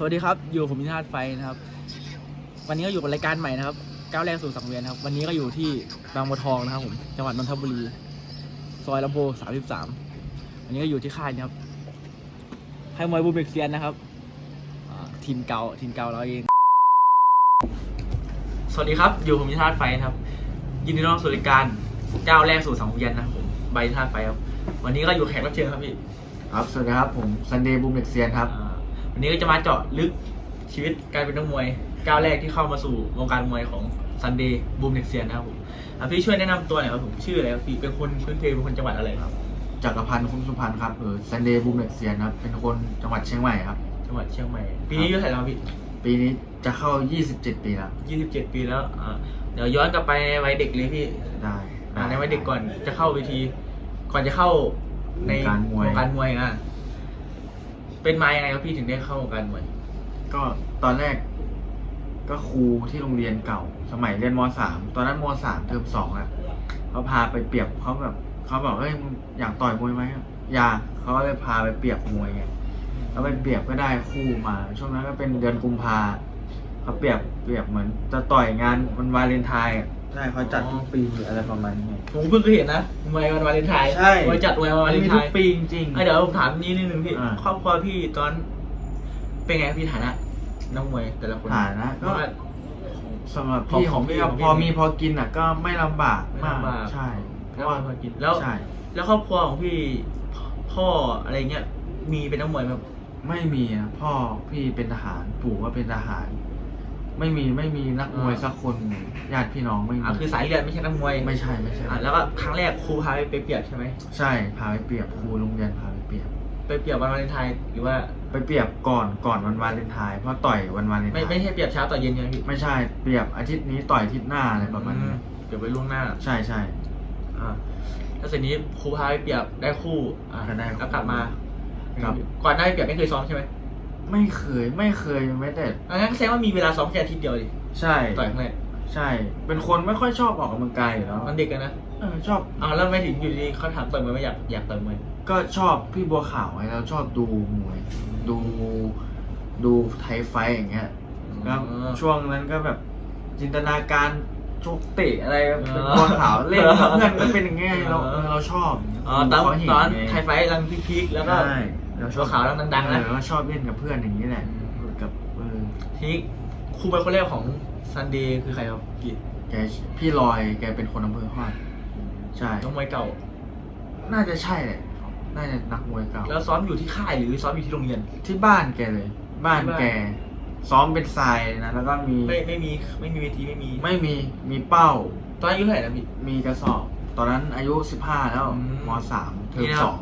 สวัสดีครับ อยู่ผมพิธาตไฟนะครับ วันนี้ก็อยู่กับรายการใหม่นะครับ ก้าวแรกสู่สังเวียนครับ วันนี้ก็อยู่ที่บางบัวทองนะครับผม จังหวัดนนทบุรี ซอยลำโพสามสิบสามวันนี้ก็อยู่ที่ค่ายนะครับค่ายมวยบูเบกเซียนนะครับอ่าทีมเก่า ทีมเก่าเราเอง สวัสดีครับ อยู่ผมพิธาตไฟนะครับ ยินดีต้อนรับสู่รายการก้าวแรกสู่สังเวียนนะครับผม ใบพิธาตไฟครับ วันนี้ก็อยู่แขกรับเชิญครับพี่ ครับ สวัสดีครับ ผมซันเดย์บูมเด็กเซียนครับ อ่า วันนี้ก็จะมาเจาะลึกชีวิตการเป็นนักมวยก้าวแรกที่เข้ามาสู่วงการมวยของซันเดย์บูมเน็กเซียนนะครับผมอะพี่ช่วยแนะนำตัวหน่อยครับผมชื่ออะไรครับพี่เป็นคนพื้นเพเป็นคนจังหวัดอะไรครับจักรพันธ์คุ้มสุพรรณครับเออซันเดย์บูมเด็กเซียนครับเป็นคนจังหวัดเชียงใหม่ครับจังหวัดเชียงใหม่ปีนี้อายุเท่าไหร่แล้วพี่ปีนี้จะเข้า 27 ปีแล้วยี่สิบเจ็ดปีแล้วอ่าเดี๋ยวย้อนกลับไปในวัยเด็กเลยพี่ได้อ่าในวัยเด็กก่อนจะเข้าเวทีก่อนจะเข้าในวงการมวยวงการมวยอะ เป็นมายังไงครับพี่ถึงได้เข้าวงการมวยก็ตอนแรก ก็ครูที่โรงเรียนเก่า สมัยเรียนม .3 ตอนนั้นม .3 เทอมสองอะเขาพาไปเปรียบเขาแบบเขาบอกเฮ้ยมึงอยากต่อยมวยไหมอยากเขาเลยพาไปเปรียบมวยไงแล้วไปเปรียบก็ได้คู่มา ช่วงนั้นก็เป็นเดือนกุมภาเขาเปรียบเปรียบเหมือนจะต่อยงานวันวาเลนไทน์อะ ใช่เขาจัดทุกปีอะไรประมาณนี้ไงผมเพิ่งเคยเห็นนะมวยวันวาเลนไทน์ใช่มวยจัดมวยวันวาเลนมีไททุกน์ปีจริงเอ้ยเดี๋ยวผมถามนี้นิดนึงพี่อ่า ครอบครัวพี่ตอนเป็นไงพี่ฐานะนักมวยแต่ละคนฐานะเพก็ราะว่า สำหรับพี่ขขอองงพี่พี่ของพี่พอมีพอกินอะก็ไม่ลำบากไม่มากลำบาก ใช่เพแล้วราะว่าพอกินแล้ว ใช่ แล้วครอบครัวของพี่พ่ออะไรเงี้ยมีเป็นนักมวยไหมครับ ไม่มีนะพ่อพี่เป็นทหารปู่ก็เป็นทหาร ไม่มีไม่มีนักมวยสักคนเลยญาติพี่น้องไม่มีอ่าคือสายเลือดไม่ใช่นักมวยไม่ใช่ไม่ใช่อ่าแล้วก็ครั้งแรกครูพาไปเปรียบใช่ไหมใช่พาไปเปรียบครูโรงเรียนพาไปเปรียบไปเปรียบวันวาเลนไทน์หรือว่าไปเปรียบก่อนก่อนวันวาเลนไทน์เพราะต่อยวันวาเลนไทไม่น์ไม่ใช่เปรียบเช้าต่อเย็นใช่ไหมพี่ไม่ใช่เปรียบอาทิตย์นี้ต่อยอาทิตย์หน้าอะไรประมาณนี้อืเปรียบไว้ล่วงหน้า ใช่ใช่อ่าแล้วเสร็จนี้ครูพาไปเปรียบได้คู่อ่าก็ได้คู่แล้วกลับมาครับก่อนหน้าไปเปรียบไม่เคยซ้อมใช่ไหม ไม่เคยไม่เคยแม้แต่ อันนั้นแสดงว่ามีเวลาซ้อมแค่อาทิตย์เดียวดิใช่ต่อยครั้งแรกใช่ เป็นคนไม่ค่อยชอบออกกำลังกายอยู่แล้วมันเด็กกันนะเออชอบเอาแล้วไม่ถึงอยู่ดีเขาถามต่อยมวยไม่อยากอยากต่อยมวยก็ชอบพี่บัวขาวไงเราชอบดูมวยดูดูไทยไฟท์อย่างเงี้ยก็อ๋อช่วงนั้นก็แบบจินตนาการชกเตะอะไรเป็นอ๋อบัวขาวเล่นกับเพื่อนก็เป็นอย่างเงี้ยเราอ๋อเราชอบอ๋อตอนเขาเห็ตอนไงไทยไฟท์กำลังพีคๆแล้วก็ ใช่ เราชบัอบวขาวดังๆนะ เออเราชอบเล่นกับเพื่อนอย่างนี้แหละ กับเออทีนี้ครูเป็นคนแรกของซันเดย์คือใครครับกี่แกพี่ลอยแกเป็นคนอำเภอฮอด ใช่ น้องมวยเก่า น่าจะใช่แหละ น่าจะนักมวยเก่า แล้วซ้อมอยู่ที่ค่ายหรือซ้อมอยู่ที่โรงเรียน ที่บ้านแกเลย บ้านที่บ้านแก ซ้อมเป็นทรายนะ แล้วก็มี ไม่ไม่มีไม่มีเวทีไม่มี ไม่มี มีเป้า ตอนอายุเท่าไหร่นะพี่ มีกระสอบ ตอนนั้นอายุสิบห้าแล้วอืมมสามเทอนี่มนะครับสอง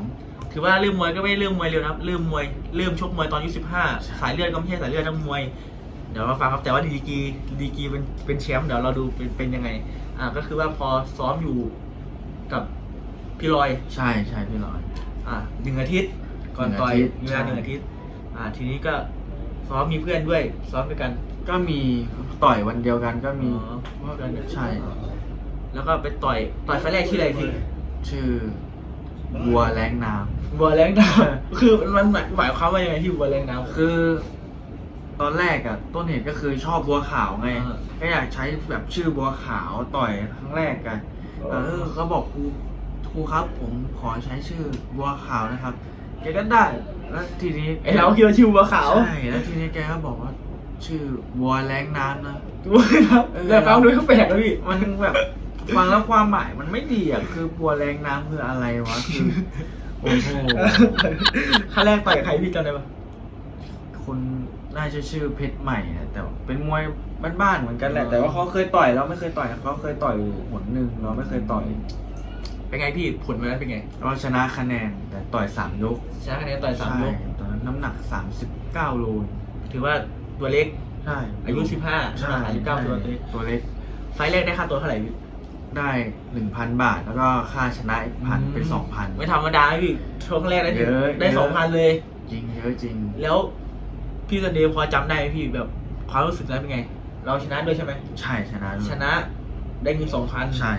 ถือว่าเริ่มมวยก็ไม่ได้เริ่มมวยเร็วนะครับเริ่มมวยเริ่มชกมวยตอนอายุสิบห้าใช่สายเลือดก็ไม่ใช่สายเลือดนักมวย เดี๋ยวมาฟังครับแต่ว่าดีกรีดีกรีเป็นเป็นแชมป์เดี๋ยวเราดูเป็นเป็นยังไง อ่าก็คือว่าพอซ้อมอยู่กับพี่ลอยใช่ใช่พี่ลอย อ่าหนึ่งอาทิตย์ ก่อนหนึ่งต่อยอาทิตย์มีเวลาใช่หนึ่งอาทิตย์ อ่า ทีนี้ก็ซ้อมมีเพื่อนด้วย ซ้อมด้วยกัน ก็มีต่อยวันเดียวกันก็มีอ๋อเพื่อนด้วยใช่ แล้วก็ไปต่อยต่อยไฟล์แรกชื่ออะไรพี่ชื่อ วัวแรงน้บัวแรงน้ำคือมันหมายหมายความว่ายังไงที่บัวแรงน้ำำคือ ตอนแรกอะต้นเหตุก็คือชอบบัวขาวไง อ่า ก็อยากใช้แบบชื่อบัวขาวต่อยครั้งแรกกัน เออเขาบอกครูครูครับ ผมขอใช้ชื่อบัวขาวนะครับแกก็ได้ แล้วทีนี้ไอเราคิดว่าชื่อบัวขาวใช่แล้วทีนี้แกก็บอกว่า ชื่อบัวแรงน้ำนะบัวครับเออ แล้วฟังดูก็แปลกนะพี่ มันแบบ ฟังแล้วความหมายมันไม่ดีอะคือบัวแรงน้ำคืออะไรวะคือโอ้โหครั้งแรกต่อยกับใครพี่จำได้ปะคนน่าจะชื่อเพชรใหม่นะแต่ว่าเป็นมวยบ้านๆเหมือนกันแหละแต่ว่าเขาเคยต่อยเราไม่เคยต่อยเขาเคยต่อยหนหนึ่งเราไม่เคยต่อยเป็นไงพี่ผลวันนั้นเป็นไงเราชนะคะแนนแต่ต่อยสามยกชนะคะแนนต่อยสามยกใช่ตอนนั้นน้ำหนักสามสิบเก้าโลถือว่าตัวเล็กใช่อายุสิบห้าใช่สามสิบเก้าตัวเล็กตัวเล็กไฟล์แรกได้ค่าตัวเท่าไหร่พี่ ได้หนึ่งพันบาท แล้วก็ค่าชนะอีกพันเป็นสองพัน ไม่ธรรมดาพี่ช่วงแรกได้ถึงเยอะได้เยอะ สองพันเลย จริงเยอะจริง แล้วพี่ซันเดย์พอจำได้ไหมพี่แบบความรู้สึกนั้นเป็นไง เราชนะด้วยใช่ไหมใช่ชนะด้วยชนะได้เงินสองพันใช่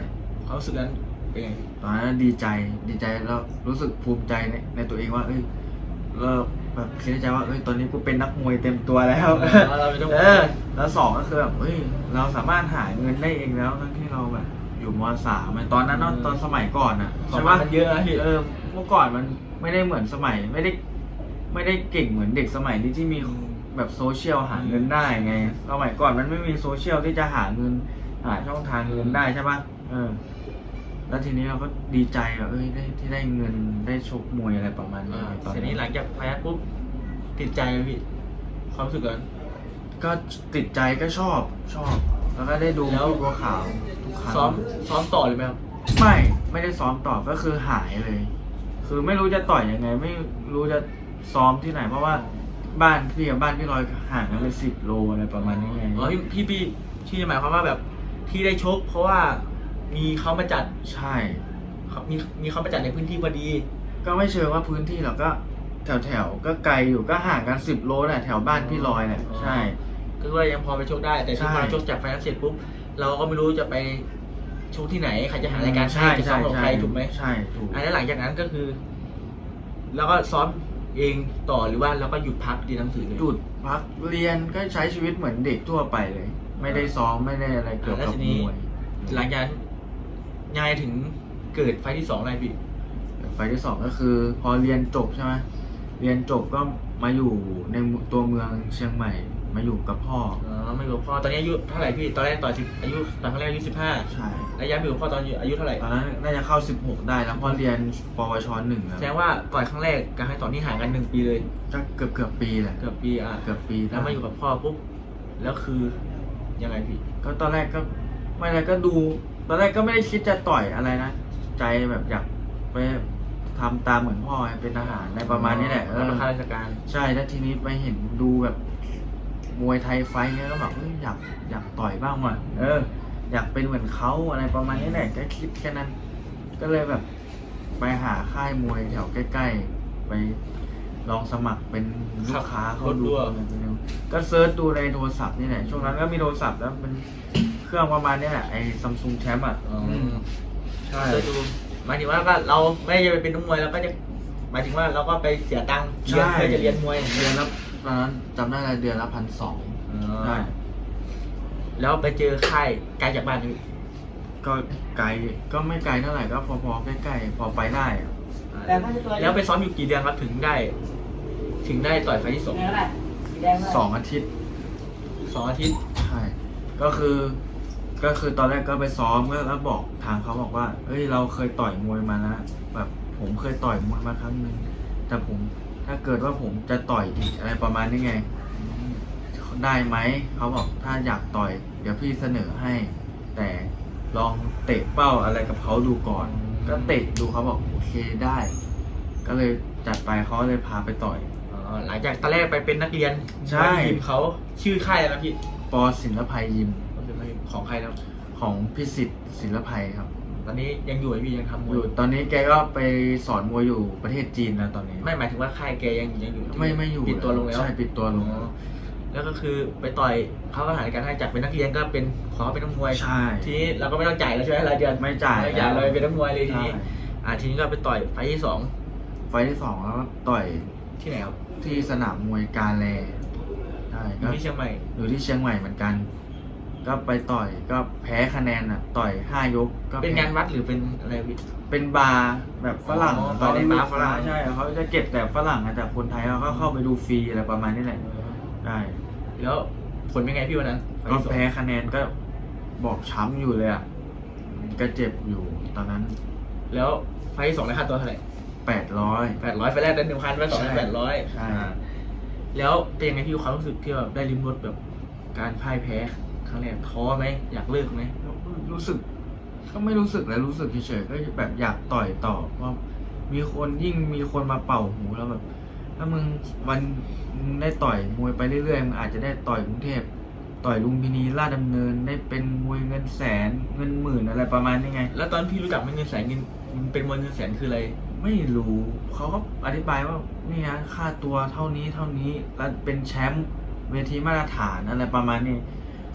ความรู้สึกนั้นเป็นไง ตอนนั้นดีใจดีใจแล้วรู้สึกภูมิใจในในตัวเองว่า เอ้ยเราแบบคิดในใจว่าเอ้ยตอนนี้กูเป็นนักมวยเต็มตัวแล้วเออเราเป็นนักมวย เออแล้วสองก็คือแบบเฮ้ยเราสามารถหาเงินได้เองแล้วทั้งที่เราแบบ อยู่มสามอะตอนนั้นเนอะตอนสมัยก่อนอะใช่ใช่ปะปะมันเยอะนะพี่ เออเมื่อก่อนมันไม่ได้เหมือนสมัยไม่ได้ ไม่ได้เก่งเหมือนเด็กสมัยนี้ที่มีแบบโซเชียลหาเงินได้ไง สมัยก่อนมันไม่มีโซเชียลที่จะหาเงินหาช่องทางเงินได้ใช่ปะเออ แล้วทีนี้เราก็ดีใจแบบเอ้ยได้ที่ได้เงินได้ชกมวยอะไรประมาณนี้อ่าตอนเสร็จนี้หลังจากแพ้ปุ๊บติดใจไหมพี่ความรู้สึกก่อนก็ติดใจก็ชอบชอบ แล้วก็ได้ดูแล้ว พี่บัวขาวทุกครั้งซ้อมซ้อมต่อเลยไหมครับไม่ไม่ได้ซ้อมต่อก็คือหายเลย คือไม่รู้จะต่อยยังไง ไม่รู้จะซ้อมที่ไหน เพราะว่าบ้านพี่กับบ้านพี่ลอยห่างกันเป็นสิบโลอะไรประมาณนี้ไงอ๋อพี่พี่พี่ที่หมายความว่าแบบที่ได้ชก เพราะว่ามีเขามาจัดใช่ เขามีมีเขามาจัดในพื้นที่พอดี ก็ไม่เชิงว่าพื้นที่หรอกก็แถวแถวๆก็ไกลอยู่ก็ห่างกันสิบโลน่ะแถวบ้านพี่ลอยแหละอ๋อใช่ ก็ว่ายังพอไปชกได้ แต่ที่ใช่พอเราชกจากไฟนั้นเสร็จปุ๊บเราก็ไม่รู้จะไปชกที่ไหนใครจะหารายการใช่ให้จะซ้อมกับใครถูกไหมใช่ถูกอันนี้นหลังจากนั้นก็คือ แล้วก็ซ้อมเองต่อหรือว่าเราก็หยุดพักเรียนหนังสือเลยหยุดพักเรียนก็ใช้ชีวิตเหมือนเด็กทั่วไปเลย ไม่ได้ซ้อมไม่ได้อะไรเกี่ยวแล้วกับทีมนี้วยหลังจากนั้นยังไงถึงเกิดไฟล์ที่สองอะไรพี่ไฟล์ที่สองก็คือ พอเรียนจบใช่ไหมเรียนจบก็มาอยู่ในตัวเมืองเชียงใหม่ มาอยู่กับพ่อ อ๋อไม่รู้พ่อตอนนี้อายุเท่าไหร่พี่ตอนแรกต่อสิบอายุตอนครั้งแรกอายุสิบห้าใช่ แล้วย้ายไปอยู่กับพ่อตอนอายุเท่าไหร่ตอนนั้นน่าจะเข้า 16 ได้แล้วพอเรียนปวชหนึ่งแล้วแสดงว่าก่อนครั้งแรกกับครั้งสองนี่ห่างกันหนึ่งปีเลยก็เกือบเกือบปีแหละเกือบปีอะเกือบปีแล้วมาอยู่กับพ่อปุ๊บแล้วคือยังไงพี่ก็ตอนแรกก็ไม่อะไรก็ดู ตอนแรกก็ไม่ได้คิดจะต่อยอะไรนะ ใจแบบอยากไปทำตามเหมือนพ่อเป็นทหารในประมาณนี้แหละเอแล้วอก็ข้าราชการ ใช่แล้วทีนี้ไปเห็นดูแบบ มวยไทยไฟท์เนี่ยก็แบบเอ้ยอยากอยากต่อยบ้างว่ะเออ อยากเป็นเหมือนเขาอะไรประมาณนี้แหละก็คิดแค่นั้น ก็เลยแบบไปหาค่ายมวยแถวใกล้ๆ ไปลองสมัครเป็นลูกค้าเขาดูอะไรไปดูก็เซิร์ชดูในโทรศัพท์นี่แหละช่วงนั้นก็มีโทรศัพท์แล้วเป็นเครื่องประมาณนี้แหละไอ้ซัมซุงแชมป์อะอ๋อมใช่เสิร์ชดูหมายถึงว่าก็เราไม่ได้จะไปเป็นนักมวยเราก็จะหมายถึงว่าเราก็ไปเสียตังค์เรียนเพื่อจะเรียนมวยเดือนละ ตอนนั้นจำได้เลยเดือนละพันสองใช่แล้วไปเจอค่ายไกลจากบ้านนี่ก็ไกลก็ไม่ไกลเท่าไหร่ก็พอๆใกล้ๆพอไปได้อะแล้วไปซ้อมอยู่กี่เดือนครับถึงได้ ถึงได้ต่อยไฟล์ที่สองสองอาทิตย์สองอาทิตย์ ใช่ก็คือ ก็คือตอนแรกก็ไปซ้อมก็แล้วบอกทางเขาบอกว่าเอ้ยเราเคยต่อยมวยมานะแบบผมเคยต่อยมวยมาครั้งหนึ่งแต่ผม ถ้าเกิดว่าผมจะต่อยอีกอะไรประมาณนี้ไง ได้ไหมเขาบอกถ้าอยากต่อย เดี๋ยวพี่เสนอให้ แต่ลองเตะเป้าอะไรกับเขาดูก่อน ก็เตะดูเขาบอกโอเคได้ ก็เลยจัดไปเขาเลยพาไปต่อย อ๋อหลังจากตอนแรกไปเป็นนักเรียนใช่ทีมเขาชื่อค่ายอะไรนะพี่ปอศิลภัยยิมของใครแล้วของพิสิทธิ์ศิลภัยครับ ตอนนี้ยังอยู่ไหมพี่ยังทำมวอยยู่ตอนนี้แกก็ไปสอนมวยอยู่ประเทศจีนนะตอนนี้ไม่หมายถึงว่าค่ายแกยังยังอยู่ที่ไม่ไม่อยู่ปิดตัวลงแล้วใช่ปิดตัวลงอ๋อแล้วก็คือไปต่อยเขาก็หารายการให้จากเป็นนักเรียนก็เป็นขอเป็นนักมวย ใช่ ทีนี้เราก็ไม่ต้องจ่ายแล้วใช่ไหมรายเดือนไม่จ่ายไม่จ่ายแล้วเลยเป็นนักมวยเลยทีใช่นี้อ่าทีนี้ก็ไปต่อยไฟล์ที่สองไฟล์ที่สองแล้วก็ต่อยที่ไหนครับที่สนามมวยกาแลใช่อก็ยู่ที่เชียงใหม่อยู่ที่เชียงใหม่เหมือนกัน ก็ไปต่อยก็แพ้คะแนนอะ ต่อยห้ายกก็เป็นแพ้งานวัดหรือเป็นอะไรพี่ เป็นบาร์แบบฝรั่งอ๋อเขาบาร์ในบาร์ฝรั่ง ใช่เขาจะเก็บแต่ฝรั่งอะแต่คนไทยเขาก็เข้าไปดูฟรีอะไรประมาณนี้แหละใช่แล้วผลเป็นไงพี่วันนั้นไฟล์ก็ที่สองแพ้คะแนนก็บอกช้ำอยู่เลยอะก็เจ็บอยู่ตอนนั้นแล้วไฟล์ที่สองได้ค่าตัวเท่าไหร่แปดร้อย แปดร้อยไฟล์แรกได้หนึ่งพันไฟล์สองได้ใช่แปดร้อยใช่ แล้วเป็นยังไงพี่ความรู้สึกที่แบบได้ริมรสแบบการพ่ายแพ้ ครั้งแรกท้อไหมอยากเลิกไหมรู้สึก ก็ไม่รู้สึกแล้วรู้สึกเฉยๆก็แบบอยากต่อยต่อเพราะมีคนยิ่งมีคนมาเป่าหูแล้วแบบถ้ามึงวันมึงได้ต่อยมวยไปเรื่อยๆมึงอาจจะได้ต่อยกรุงเทพต่อยลุมพินีราชดำเนินได้เป็นมวยเงินแสนเงินหมื่นอะไรประมาณนี้ไง แล้วตอนพี่รู้จักไหมเงินแสนเงินมันเป็นมวยเงินแสนคืออะไร ไม่รู้เขาก็อธิบายว่านี่นะค่าตัวเท่านี้เท่านี้แล้วเป็นแชมป์เวทีมาตรฐานอะไรประมาณนี้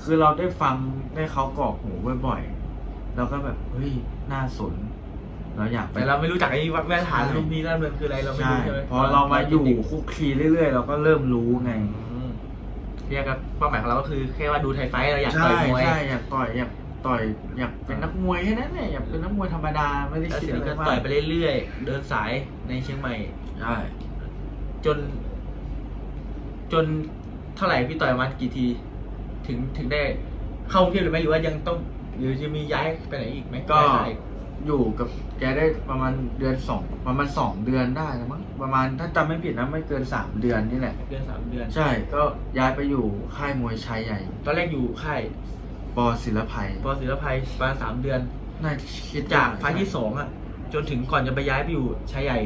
คือเราได้ฟังได้เขากรอกหูบ่อยๆเราก็แบบเฮ้ยน่าสน เราอยากไปแต่เราไม่รู้จักไอ้มาตรฐานใช่ลุมพินีนั่นมันคืออะไรเราไม่ใช่รู้ใช่ไหมพอเรามาอยู่เด็กคุกคีเรื่อยๆ เราก็เริ่มรู้ไง อืมเรียกกับเป้าหมายของเราก็คือแค่ว่าดูไทยไฟท์เราอยากต่ใช่อยมวย ใช่อยากต่อยอยากต่อยอยากเป็นนักมวยแค่นั้นแหละอยากเป็นนักมวยธรรมดาไม่ได้แล้วคิดทีอะนี้ไรก็มาต่อยกไปเรื่อยๆ เดินสายในเชียงใหม่ ใช่จน จนเท่าไหร่พี่ต่อยประมาณกี่ที ถึงถึงได้เข้ากรุงเทพหรือไม่หรือว่ายังต้อง หรือจะมีย้ายไปไหนอีกไหมก็ ย้ายค่ายอยู่กับแกได้ประมาณเดือนสองประมาณสองเดือนได้แล้วมั้งประมาณถ้าจำไม่ผิดนะไม่เกินสามเดือนนี่แหละ เดือนสามเดือน ใช่ก็ย้ายไปอยู่ค่ายมวยชายใหญ่ตอนแรกอยู่ค่ายปอศิลปัยปอศิลปัยประมาณสามเดือน น่าคิดจากไฟล์ที่สองอะ จนถึงก่อนจะไปย้ายไปอยู่ชายใหญ่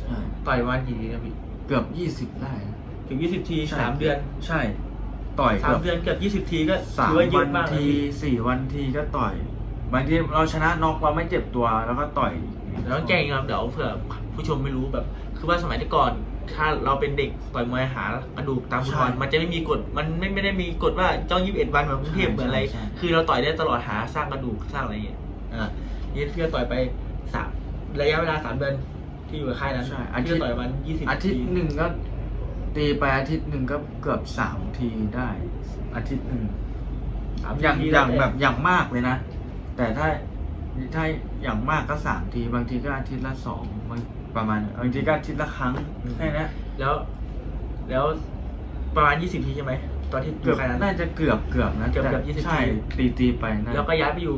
ใช่ต่อยประมาณกี่ทีนะพี่เกือบยี่สิบได้นะถึงยี่สิบทีใช่สามเดือน ใช่ ต่อยสาเกืมอบเดือนเกือบยี่สิบทีก็สามถือว่าเยวัอะนมากนะทีพี่สี่วันทีก็ต่อย บางทีเราชนะน็อกเราไม่เจ็บตัวแล้วก็ต่อยแล้วแจ้งอีกครับเดี๋ยวเผื่อผู้ชมไม่รู้แบบ คือว่าสมัยที่ก่อน ถ้าเราเป็นเด็กต่อยมวยหากระดูกตามฟุตบอลมันจะไม่มีกฎมันไม่ไม่ได้มีกฎว่าเจ้ายี่สิบเอ็ดวันแบบกรุงเทพเหมือนอะไรคือเราต่อยได้ตลอดหาสร้างกระดูกสร้างอะไรอย่างเงี้ยอ่านี่พี่ก็ต่อยไปสามระยะเวลาสามเดือนที่อยู่กับค่ายนั้นใช่อาพี่ทิตก็ย์ต่อยประมาณยี่สิบอาทิตย์หนึ่งก็ ตีไปอาทิตย์หนึ่งก็เกือบสามทีได้ อาทิตย์หนึ่งสามอย่างทีอย่างล้วแบบอย่างมากเลยนะ แต่ถ้าถ้าอย่างมากก็สามที บางทีก็อาทิตย์ละสองบางประมาณบางทีก็อาทิตย์ละครั้งแค่นั้นแล้ว แล้วประมาณยี่สิบทีใช่ไหม ตอนที่อเกือยู่บค่ายนั้น น่าจะเกือบเกือบนะเกือบแต่เกือบ20ใช่ที ตีตีไปนะแล้วก็ย้ายไปอยู่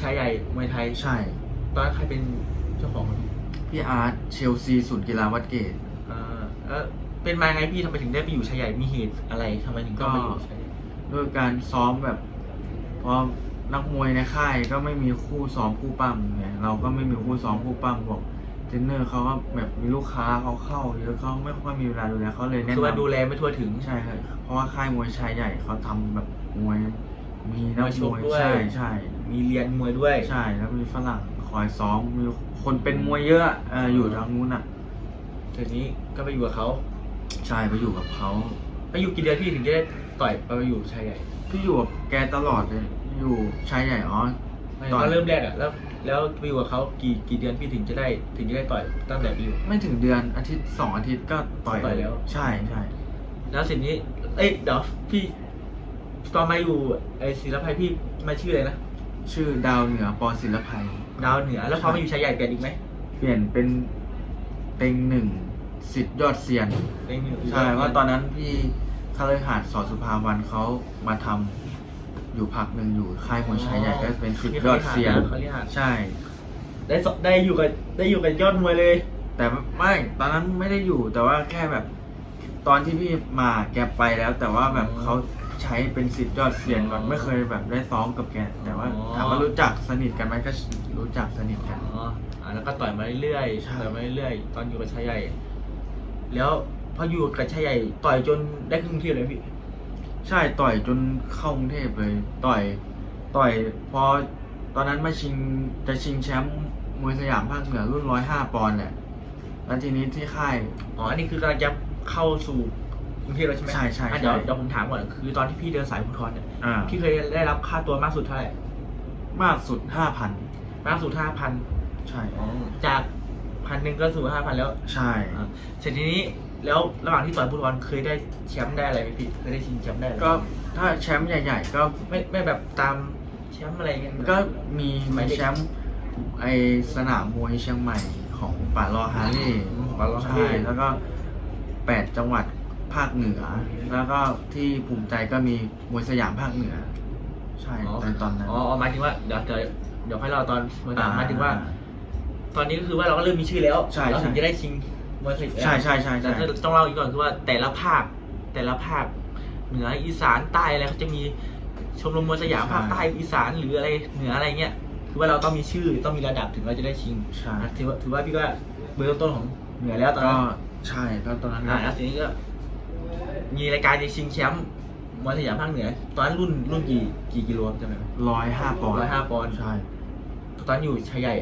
ชายใหญ่มวยไทย ใช่ ตอนนั้นใครเป็นเจ้าของพี่อาร์ตเชลซีศูนย์กีฬาวัดเกต อ่าแล้ว เป็นมาไงพี่ทำไมถึงได้ไปอยู่ชายใหญ่มีเหตุอะไรทำไมถึงต้องไปอยู่ชายใหญ่ด้วยการซ้อมแบบพอนักมวยในค่ายก็ไม่มีคู่ซ้อมคู่ปั้มไงเราก็ไม่มีคู่ซ้อมคู่ปั้มบอกเทรนเนอร์เขาก็แบบมีลูกค้าเขาเข้าเยอะเขาไม่ค่อยมีเวลาดูแลเขาเลยแนะคือว่าดูนำแลไม่ทั่วถึง ใช่ครับเพราะว่าค่ายมวยชายใหญ่เขาทำแบบมวย มีนักมวยชมกวยด้วย ใช่ใช่มีเรียนมวยด้วย ใช่แล้วมีฝรั่งคอยซ้อมมีคนเป็นมวยเยอะเอออยู่ทางนู้นอะ ทีนี้ก็ไปอยู่กับเขา ใช่ไปอยู่กับเขาไปอยู่กี่เดือนพี่ถึงจะได้ต่อยไปอยู่ชายใหญ่พี่อยู่กับแกตลอดเลยอยู่ชายใหญ่อ๋อตอนเริ่มแรกอะแล้ว แล้วไปอยู่กับเขากี่กี่เดือนพี่ถึงจะได้ถึงจะได้ต่อยตั้งแต่ไปอยู่ ไม่ถึงเดือนอาทิตย์สองอาทิตย์ก็ต่อยต่อยแล้ว ใช่ใช่แล้วสิ่งนี้ เอ้ยเดี๋ยวพี่ตอนมาอยู่ไอ้ศิลปัยพี่มาชื่ออะไรนะชื่อดาวเหนือปอศิลปัยดาวเหนือ แล้วพอมาอยู่ชายใหญ่เปลี่ยนอีกไหมเปลี่ยนเป็นเต็งหนึ่ง สิทธิ์ยอดเซียนเต็งหนึ่งใช่ว่าตอนนั้นพี่คาเลยหาดสอสุภาวันเขามาทำอยู่พักหนึ่งอยู่ค่ายมวยชายใหญ่ก็เป็นสิทธิ์ยอดเซียนเขาเรียกหาด ใช่ ได้สได้อยู่กับได้อยู่กับยอดมวยเลย แต่ไม่ตอนนั้นไม่ได้อยู่แต่ว่าแค่แบบ ตอนที่พี่มาแกไปแล้ว แต่ว่าแบบเขาใช้เป็นสิทธิ์ยอดเซียนก่อนไม่เคยแบบได้ซ้อมกับแก แต่ว่าถามว่ารู้จักสนิทกันไหมก็รู้จักสนิทกัน อ๋ออ่าแล้วก็ต่อยมาเรื่อยใช่ ๆต่อยมาเรื่อยๆตอนอยู่กับชายใหญ่ แล้วพออยู่กับชายใหญ่ต่อยจนได้ขึ้นกรุงเทพเลยพี่ ใช่ต่อยจนเข้ากรุงเทพเลย ต่อย ต่อยพอตอนนั้นมาชิงจะชิงแชมป์มวยสยามภาคเหนือรุ่นร้อยห้าปอนด์แหละแล้วทีนี้ที่ค่าย อ๋ออันนี้คือกำลังจะเข้าสู่กรุงเทพแล้วใช่ไหมใช่ใช่อะเดี๋ยวใช่ เดี๋ยวผมถามก่อนคือตอนที่พี่เดินสายภูทรเนี่ยอ่าพี่เคยได้รับค่าตัวมากสุดเท่าไหร่มากสุดห้าพันมากสุดห้าพันใช่ จาก พันหนึ่งก็สู่ห้าพันแล้วใช่อ่าเสร็จทีนี้แล้วระหว่างที่ต่อยภูทรเคยได้แชมป์ได้อะไรไหมพี่เคยได้ชิงแชมป์ได้อะไรก็ถ้าแชมป์ใหญ่ ๆ ก็ไม่ไม่แบบตามแชมป์อะไรเงี้ยก็มีสมัยเด็กแชมป์ไอสนามมวยเชียงใหม่ของป่าลอฮาเล่อืมป่าลอฮาเล่ ใช่แล้วก็แปดจังหวัดภาคเหนือ แล้วก็ที่ภูมิใจก็มีมวยสยามภาคเหนือ ใช่ในตอนนั้น อ๋ออ๋อหมายถึงว่าเดี๋ยวเดี๋ยวเดี๋ยวค่อยเล่าตอนมวยสยามอ่า หมายถึงว่า ตอนนี้ก็คือว่าเราก็เริ่มมีชื่อแล้วใช่เราถึงใช่ จะได้ชิงมวยสยามใช่ใช่ใช่ใช่แต่ต้องเล่าอีกก่อนคือว่าแต่ละภาคแต่ละภาคเหนืออีสานใต้อะไรเขาจะมีชมรมมวยสยามภาคใต้อีสานหรืออะไรเหนืออะไรเงี้ยคือว่าเราต้องมีชื่อต้องมีระดับถึงเราจะได้ชิงใช่ถือว่าถือว่าพี่ก็เบอร์ต้นๆของเหนือแล้วตอนก็นั้นใช่ก็ตอนนั้นอ่าแล้วทีนี้ก็ มีรายการจะชิงแชมป์มวยสยามภาคเหนือ ตอนนั้นรุ่นรุ่นกี่กี่กิโลครับจำได้ไหม ร้อยห้าปอนด์ร้อยห้าปอนด์ ใช่ตอนนั้นอยู่ชายใหญ่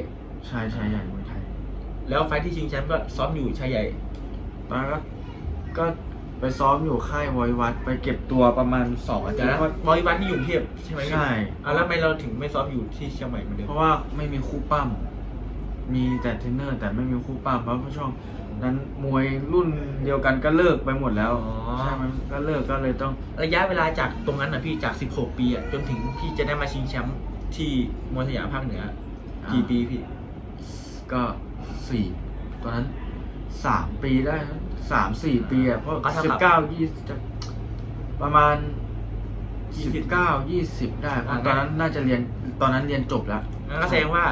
ใช่ใช่ใหญ่มวยไทย แล้วไฟท์ที่ชิงแชมป์ก็ซ้อมอยู่ชายใหญ่ ตอนนั้นก็ก็ไปซ้อมอยู่ค่ายวอยวัดไปเก็บตัวประมาณสองอาแต่ทิตย์นะเพราะบริวันที่อยู่กรุงเทพใช่ไหมใช่ อะแล้วทำไมเราถึงไม่ซ้อมอยู่ที่เชียงใหม่เหมือนเดิมเพราะว่าไม่มีคู่ปั้ม มีแต่เทรนเนอร์แต่ไม่มีคู่ปั้มเพราะช่วงนั้นมวยรุ่นเดียวกันก็เลิกไปหมดแล้วอ๋อใช่ไหมก็เลิกก็เลยต้อง ระยะเวลาจากตรงนั้นนะพี่จาก 16 ปีอะจนถึงพี่จะได้มาชิงแชมป์ที่มวยสยามภาคเหนือ กี่อ่า ปีพี่ ก็สี่ตอนนั้นสามปีได้นะสามสี่ปีอะเพราะก็เท่าสิกับบเก้ายี่จะประมาณยี่สิสิบบเก้ายี่สิบได้เพราะอ่าตอนนั้นน่าจะเรียนตอนนั้นเรียนจบแล้ว งั้นก็แสดงว่า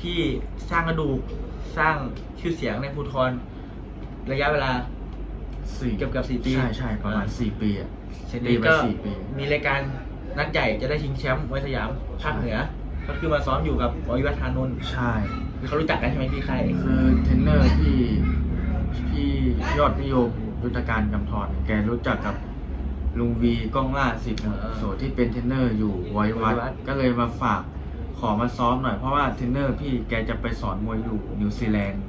พี่สร้างกระดูกสร้างชื่อเสียงในภูทรระยะเวลา สี่เกือบเกือบสี่ปี ใช่ใช่ประมาณอ่าสี่ปีอะเช่นตีนี้ไปก็สี่ปี มีรายการนัดใหญ่จะได้ชิงแชมป์มวยสยามภาคเหนือ ก็คือมาซ้อมอยู่กับววิวัฒน์ธานนท์ใช่ คือเขารู้จักกันใช่ไหมพี่ใครคือเทรนเนอร์ที่พี่ยอดนิยมยุทธการกำธรแกรู้จักกับลุงวีก้องล่าสิทธิ์นะอ่าโสที่เป็นเทรนเนอร์อยู่ไว้วัดไว้วัดก็เลยมาฝากขอมาซ้อมหน่อยเพราะว่าเทรนเนอร์พี่แกจะไปสอนมวยอยู่นิวซีแลนด์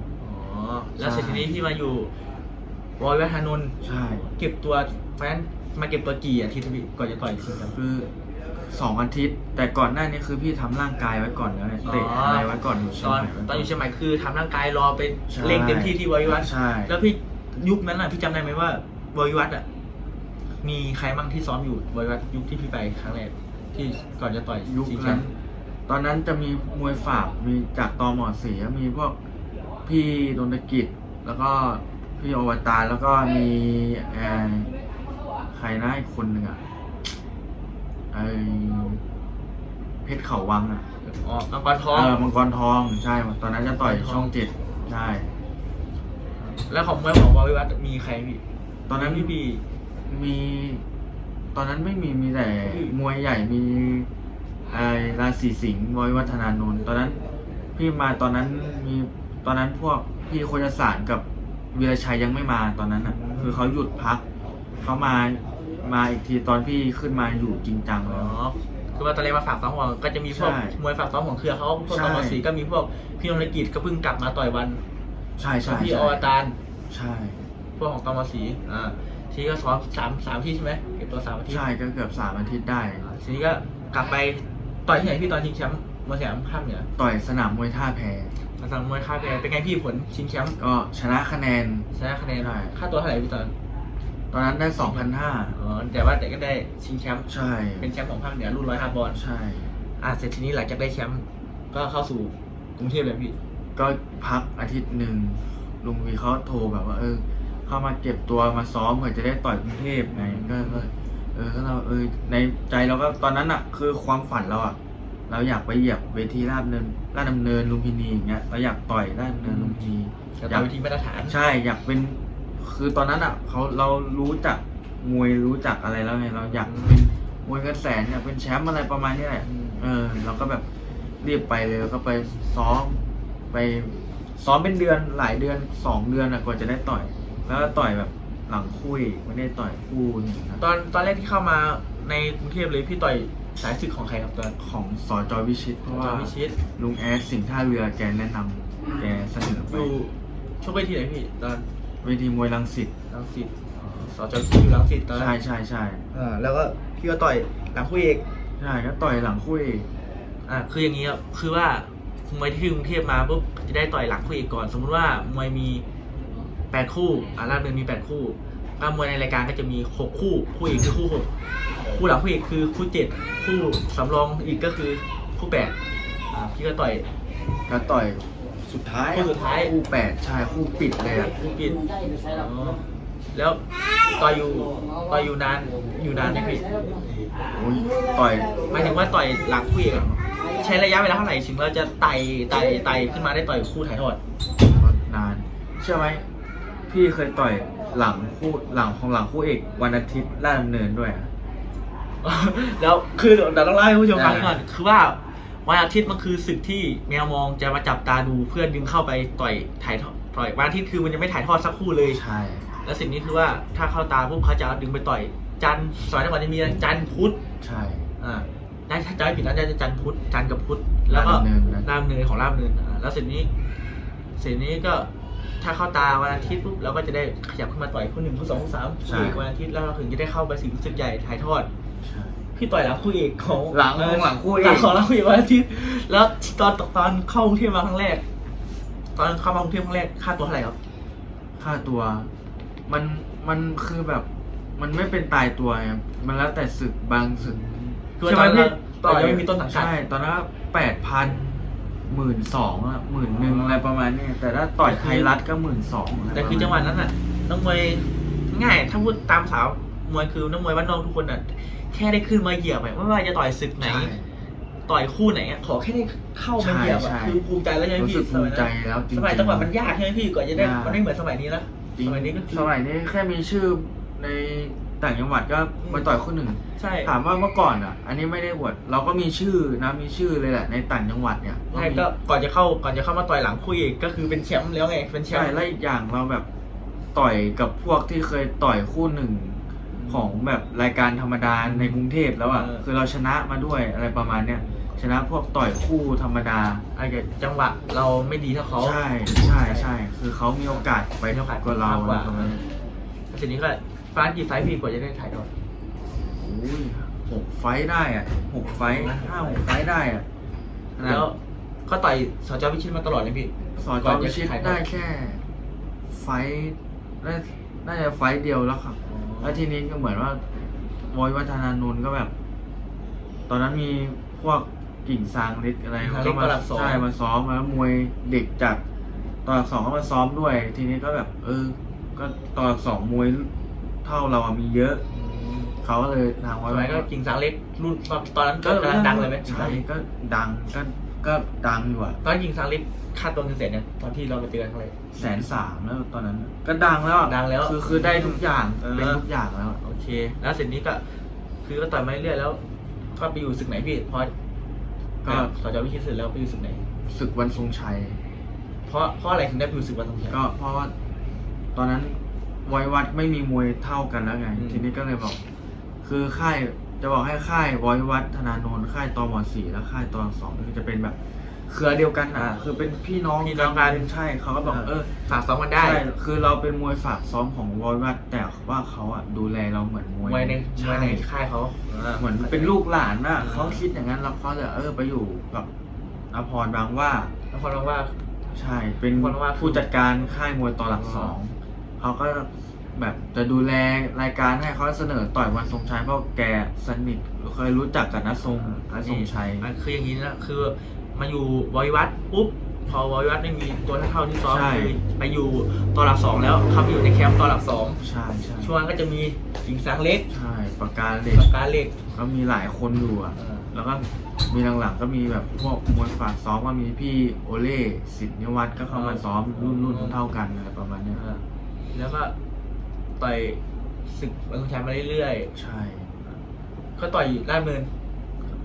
อ๋อแล้วใช่เสร็จทีนี้พี่มาอยู่ววิวัฒน์ธานนท์ใช่ เก็บตัวแฟนมาเก็บตัวกี่อาทิตย์พี่ก่อนจะต่อยชิงแชมป์คือ สองอาทิตย์ แต่ก่อนหน้านี้คือพี่ทำร่างกายไว้ก่อนแล้วไงเตะอะไรไว้ก่อนอยู่เชียตงอนใหม่ไว้ตอนอยู่เชียงใหม่ก่คือทำร่างกายรอไปใช่เล่งเต็มที่ที่ววิวัฒน์ใช่ แล้วพี่ยุคนั้นน่ะพี่จำได้ไหมว่าววิวัฒน์อะมีใครบ้างที่ซ้อมอยู่ววิวัฒน์ยุคที่พี่ไปครั้งแรกที่ก่อนจะต่อยยุคชิงแชนั้นมป์ ตอนนั้นจะมีมวยฝากมีจากตอหมอสีมีพวกพี่ดนตกิจ แล้วก็พี่อวตารแล้วก็มีเอ่อใครนะอีกคนหนึ่งอะ ไอเพชรเขาวังอะอ๋อมังกรทอง เออมังกรทองใช่ ตอนนั้นจะต่อยมังกรทอง ช่องเจ็ดใช่ แล้วของมวยของววิวัฒน์มีใครพี่ตอนนั้นพี่บี มี ตอนนั้นไม่มีมีแต่อืมมวยใหญ่มีไอราศีสิงห์วอยวัฒนานนท์ตอนนั้น พี่มาตอนนั้นมีตอนนั้นพวกพี่โคจสารกับวีรชัยยังไม่มาตอนนั้นอะ คือเขาหยุดพักเขามา มาอีกทีตอนพี่ขึ้นมาอยู่จริงจังอ๋แล้อว คือว่าตอนแรกมาฝากซ้อมของก็จะมีพวกใช่มวยฝากซ้อมของเครือเขาพวกใช่ ตมสีก็มีพวกพี่นนทกิจก็เพิ่งกลับมาต่อยวันใช่ใช่พี่ใช่อวตารใช่พวกของตมสีอ่าทีนี้ก็ซ้อมสามสามที่ใช่ไหมเก็บตัวสามอาทิตย์ใช่ก็เกือบสามอาทิตย์ได้ทีนี้ก็กลับไปต่อยที่ไหนพี่ตอนชิงแชมป์มาสยามภาคเหนือต่อยสนามมวยท่าแพมาสยามมวยค่าแพ้เป็นไงพี่ผลชิงแชมป์ก็ชนะคะแนน ชนะคะแนนใช่ ค่าตัวเท่าไหร่พี่ตอนนั้น ตอนนั้นได้สองพันห้าอ๋อแต่ว่าแต่ก็ได้ชิงแชมป์ใช่เป็นแชมป์ของภาคเหนือรุ่นร้อยห้าปอนด์ใช่อะเสร็จทีนี้หลังจากได้แชมป์ก็เข้าสู่กรุงเทพเลยพี่ ก็พักอาทิตย์หนึ่งลุงวีเขาโทรแบบว่าเออ เข้ามาเก็บตัวมาซ้อมเพื่อจะได้ต่อยกรุงเทพไงก็ก็เออก็เราเออในใจเราก็ตอนนั้นอะ คือความฝันเราอะ เราอยากไปเหยียบเวทีราบเนินราชดำเนินลุมพินีอย่างเงี้ยเราอยากต่อยราชดำเนินลุมพินีจะต่อยเวทีมาตรฐานใช่อยากเป็น คือตอนนั้นอะเขาเรารู้จักมวยรู้จักอะไรแล้วไงเราอยากเป็นมวยเงินแสนอยากเป็นแชมป์อะไรประมาณนี้แหละอืมเออเราก็แบบรีบไปเลยแล้วก็ไปซ้อมไปซ้อมเป็นเดือนหลายเดือนสองเดือนอะกว่าจะได้ต่อย แล้วก็ต่อยแบบหลังคุยไม่ได้ต่อยคู่หนึ่งนะตอนตอนแรกที่เข้ามาในกรุงเทพเลยพี่ต่อยสายศึกของใครครับตอนของสอจอวิชิตเพราะว่าจอวิชิตลุงแอดสิงห์ท่าเรือแกแนะนำแกเสนอไปอยู่ชกเวทีไหนพี่ตอน เวทีมวยรังสิตรังสิตอ๋อสจวิชิตอยู่รังสิตตอนนั้นใช่ใช่ใช่อ่าแล้วก็พี่ก็ต่อยหลังคู่เอกใช่ก็ต่อยหลังคุยอ่าคืออย่างนี้ครับคือว่ามวยที่กรุงเทพมาปุ๊บจะได้ต่อยหลังคู่เอกก่อน สมมุติว่ามวยมีแปดคู่อ่าลาดเนินมีแปดคู่ก็มวยในรายการก็จะมีหกคู่ คู่เอกคือคู่หกคู่หลังคู่เอกคือคู่เจ็ดคู่สำรองอีกก็คือคู่แปดอ่าพี่ก็ต่อยก็ต่อย สุดท้ายคู่สุดท้าย คู่แปดใช่คู่ปิดเลยอะคู่ปิดอ๋อแล้วต่อยอยู่ต่อยอยู่นานอยู่นานไหมพี่โอ้ยต่อยหมายถึงว่าต่อยหลังคู่เอกอะใช้ระยะเวลาเท่าไหร่ถึงเราจะไต่ไต่ไต่ขึ้นมาได้ต่อยคู่ถ่ายทอดก็นาน เชื่อไหมพี่เคยต่อยหลังคู่หลังของหลังคู่เอกวันอาทิตย์ล่าดดำเนินด้วยอะ แล้วคือเดี๋ยวเราต้องเล่าให้ผู้ชมฟังได้ก่อนคือว่า วันอาทิตย์มันคือศึกที่แมวมองจะมาจับตาดูเพื่อดึงเข้าไปต่อยถ่ายทอดต่อยวันอาทิตย์คือมันจะไม่ถ่ายทอดสักคู่เลยใช่ แล้วสิ่งนี้คือว่าถ้าเข้าตาปุ๊บเขาจะเอาดึงไปต่อย จันทร์สมัยก่อนจะมีจันทร์พุธใช่อ่าได้ถ้าจำไม่ผิดน่าจะจันทร์พุธจันทร์กับพุธแล้วก็ลาดดำเนินนะลาดดำเนินของลาดดำเนินอ่าแล้วสิ่งนี้สิ่งนี้ก็ถ้าเข้าตาวันอาทิตย์ปุ๊บเราก็จะได้ขยับขึ้นมาต่อยคู่หนึ่งคู่สองคู่สามคู่เอกวันอาทิตย์แล้วเราถึงจะได้เข้าไปสิงศึกใหญ่ถ่ายทอดใช่ พี่ต่อยหลังคู่เอกของหลังของหลังคู่เอกหลังของหลังคู่เอกวันอาทิตย์แล้วตอนตอนเข้ากรุงเทพมาครั้งแรก ตอนเข้ามากรุงเทพครั้งแรกค่าตัวเท่าไหร่ครับ ค่าตัว มันมันคือแบบ มันไม่เป็นตายตัวไงมันแล้วแต่ศึกบางศึกคือตอนนั้นต่อยยังไม่มีต้นสังกัดใช่ตอนนั้นแปดพันหมื่นสองอะหมื่นหนึ่งอะไรประมาณนี้แต่ถ้าต่อยไทยรัฐก็หมื่นสองแต่คือจังหวะนั้นน่ะนักมวยง่าย ถ้าพูดตามสาวมวยคือนักมวยบ้านนอกทุกคนน่ะ แค่ได้ขึ้นมาเหยียบอะไม่ว่าจะต่อยศึกไหนต่อยคู่ไหนอะขอแค่ได้เข้ามาเหยียบอะใช่ใช่คือภูมิใจแล้วใช่ไหมรู้พี่สึกภูมิใจแล้วจริงสๆมัยจังหวะมันยากใช่ไหมพี่ก่อนจะได้ยาก มันไม่เหมือนสมัยนี้แล้วจริงสมัยนี้ก็คือสมัยนี้แค่มีชื่อในต่างจังหวัดก็มาต่อยคู่หนึ่ง ใช่ ถามว่าเมื่อก่อนอะ อันนี้ไม่ได้บวชเราก็มีชื่อนะ มีชื่อเลยแหละ ในต่างจังหวัดเนี่ยใช่ก็ก่อนจะเข้าก่อนจะเข้ามาต่อยหลังคู่อีกก็คือเป็นแชมป์แล้วไงเป็นแชมใช่ป์ และอีกอย่างเราแบบต่อยกับพวกที่เคยต่อยคู่หนึ่ง ของแบบรายการธรรมดาในกรุงเทพแล้วอะคือเราชนะมาด้วยอะไรประมาณเนี้ยชนะพวกต่อยคู่ธรรมดาอาจจะจังหวะเราไม่ดีเท่าเขา ใช่ใช่ใช่คือเขามีโอกาสไปมีโอกาสกว่าเรามากกว่า อะไรประมาณนี้ทีนี้ก็ฟ้ากี่ไฟท์พี่กว่าจะได้ถ่ายทอด โอ้ยหกไฟต์ได้อะหกไฟต์ห้าหกไฟต์ได้อะขนาด แล้วก็ต่อยสจวิชิตมาตลอดเลยพี่สอนจอมวิชิตได้แค่ไฟต์ได้น่าจะไฟต์เดียวแล้วครับ แล้วทีนี้ก็เหมือนว่าวอยวัฒนานนท์ก็แบบ ตอนนั้นมีพวกกิ่งซางเล็กอะไรกิ่งซางเล็ก็กมาตลาดสองใช่มาซ้อมแล้วมวยเด็กจากตอนสองก็มาซ้อมด้วย ทีนี้ก็แบบ เออ ก็ตอนสองมวยเท่าเราอะมีเยอะ เขาก็เลยทางสว่ามัยก็กิ่งสางเล็กรุ่นตอนนั้นก็กำลังดังเลยไหมใช่ก็ดังก็ ก็ดังอยู่อะตอนกิ่งสางเล็กค่าตัวเงินแสนเนี่ยตอนที่เราไปเจอกันเท่าไหร่แสนสามแล้วตอนนั้นก็ดังแล้วอะดังแล้วคือคือได้ทุกอย่างเออ เป็นทุกอย่างแล้วอะโอเค แล้วเสร็จนี้ก็คือก็ต่อยมาเรื่อยๆแล้ว ก็ไปอยู่ศึกไหนพี่พอก็สจวิชิตเสร็จแล้วไปอยู่ศึกไหน ศึกวันทรงชัย เพราะเพราะอะไรถึงได้ไปอยู่ศึกวันทรงชัย ก็เพราะว่าตอนนั้นไวยวัดไม่มีมวยเท่ากันแล้วไง อืม ทีนี้ก็เลยบอก คือค่าย จะบอกให้ค่ายไวยวัดธนานนท์ค่ายตอมอสี่และค่ายตอสองคือจะเป็นแบบเครือเดียวกันอะคือเป็นพี่น้องพี่น้องกัน ใช่เขาก็บอกเออ ฝากซ้อมกันได้ ใช่คือเราเป็นมวยฝากซ้อมของไวยวัดแต่ว่าเขาอะดูแลเราเหมือนมวยมวยในมใช่วยในค่ายเขาเหมือนเป็นลูกหลานน่ะอืมเขาคิดอย่างนั้นแล้วเขาเลยเออไปอยู่กับอภรบางว่าแล้วพอเราว่า ใช่เป็นคนว่าผู้จัดการค่ายมวยต่อหลักอ๋อสองเขาก็ แบบจะดูแลรายการให้เขาเสนอต่อยวันทรงชัยเพราะแกสนิทเคยรู้จักกับนัททรงนัททรงชัยมันคืออย่างนี้นะคือมาอยู่บริวัตรปุ๊บพอบริวัตรไม่มีตัวเท่าที่ซ้อมใช่คือไปอยู่ตัวหลักสองแล้วเข้าไปอยู่ในแคมป์ตัวหลักสองใช่ใช่ช่วงนั้นก็จะมีสิงสางเล็กใช่ประการเหล็กปากกาเหล็กก็มีหลายคนอยู่อะเออแล้วก็มีหลังๆก็มีแบบพวกมวยฝากซ้อมก็มีพี่โอเล่สิทธินิวัฒน์ก็เข้ามาซ้อมรุ่นรุ่นเท่ากันอะไรประมาณเนี้ยอ่าแล้วก็ ต่อยศึกวันทรงชัยมาเรื่อยใช่ๆก็ต่อยล่าดเนิน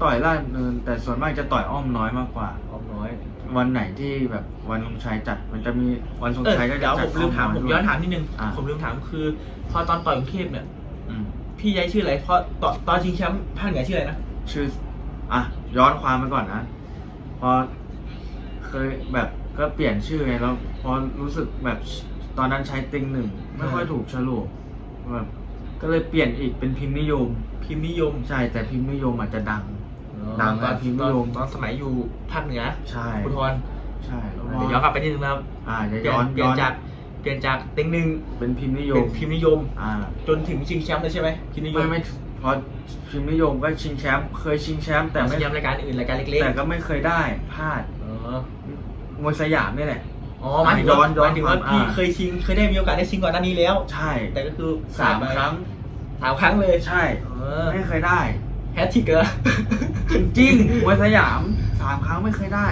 ต่อยล่าดเนินแต่ส่วนมากจะต่อยอ้อมน้อยมากกว่า ออมน้อย วันไหนที่แบบวันทรงชัยจัด มันจะมีวันทรงเออชัยก็จะเดี๋ยวจัผดมลืมถามอ้ผมด้วย้อนถามนิดนึง อะ ผมลืมถามคือ พอตอนต่อยกรุงเทพเนี่ย อืมพี่ย้ายชื่ออะไร เพราะตอนตอนชิงแชมป์ภาคเหนือชื่ออะไรนะ ชื่อ อะ ย้อนความไปก่อนนะ พอเคยแบบก็เปลี่ยนชื่อไงแล้วพอรู้สึกแบบ ตอนนั้นใช้ติงหนึ่งไม่ค่อยถูกฉลุแบบก็เลยเปลี่ยนอีกเป็นพิมพ์นิยม พิมพ์นิยมใช่แต่พิมพ์นิยมอาจจะดัง ดังตอนนะพิมพ์นิยมตอนสมัยอยู่ภาคเหนือใช่อุทรใช่แล้วพเดี๋ยวย้อนกลับไปนิดนึงนะครับอ่าจะเปลี่ยย้นอนเปลี่ยย้นอนจากเปลี่ยนจากเต็งหนึ่งเป็นพิมพ์นิยเป็มนพิมพ์นิยมอ่าจนถึงชิงแชมป์เลยใช่ไหมพิมพ์นิยมไม่ไม่พอพิมพ์นิยมก็ชิงแชมป์เคยชิงแชมป์แต่แต่ไม่ชิงแชมป์รายการอื่นรายการเล็กๆแต่ก็ไม่เคยได้พลาดอ๋อมวยสยามนี่แหละ อ๋อหมายถึงย้ว่าอนย้อนหมายถึงว่าความพี่อ่าเคยชิงเคยได้มีโอกาสได้ชิงก่อนหน้านี้แล้ว ใช่ แต่ก็คือสามผ่นไปครั้งสามครั้งเลยใช่เออไม่เคยได้แฮตทริกเหรอจริงๆมวยสยามสามครั้งไม่เคยได้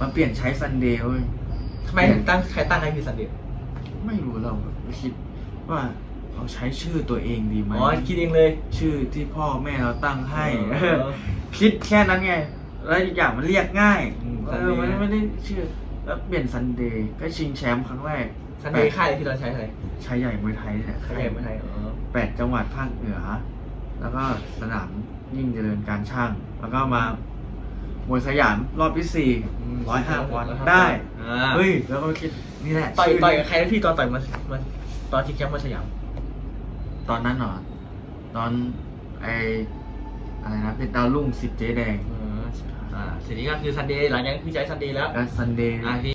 มาเปลี่ยนใช้ซันเดย์เว้ยทำไมถึงตั้งใครตั้งให้พี่สันเดชไม่รู้เราคิดว่าเราใช้ชื่อตัวเองดีไหมอ๋อคิดเองเลย ชื่อที่พ่อแม่เราตั้งให้เออคิดแค่นั้นไง แล้วอีกอย่างมันเรียกง่ายอืมเอ Sunday อมันไม่ได้ชื่อ แล้วเปลี่ยนซันเดย์ก็ชิงแชมป์ครั้งแรกสันเดย์ค่ายที่เราใช้ใครชายใหญ่มวยไทยเนี่ยใครไม่ไทยอ๋อแปดจังหวัดภาคเหนือ แล้วก็สนามยิ่งเจริญการช่าง แล้วก็มามวยสยามรอบที่สี่ร้อยห้าปอนด์ได้อ่าเฮ้ยแล้วก็คิดนี่แหละต่อยชื่ต่อยกับใครนะพี่ตอนต่อยมามาตอนชิงแชมป์มาสยาม ตอนนั้นเหรอตอนไออะไรนะเพชรดาวรุ่งสิทธิ์เจ๊แดง อ่าทีนี้ก็คือซันเดย์หลังจากนั้นคือใช้ซันเดย์แล้ว แล้วซันเดย์ อ่าที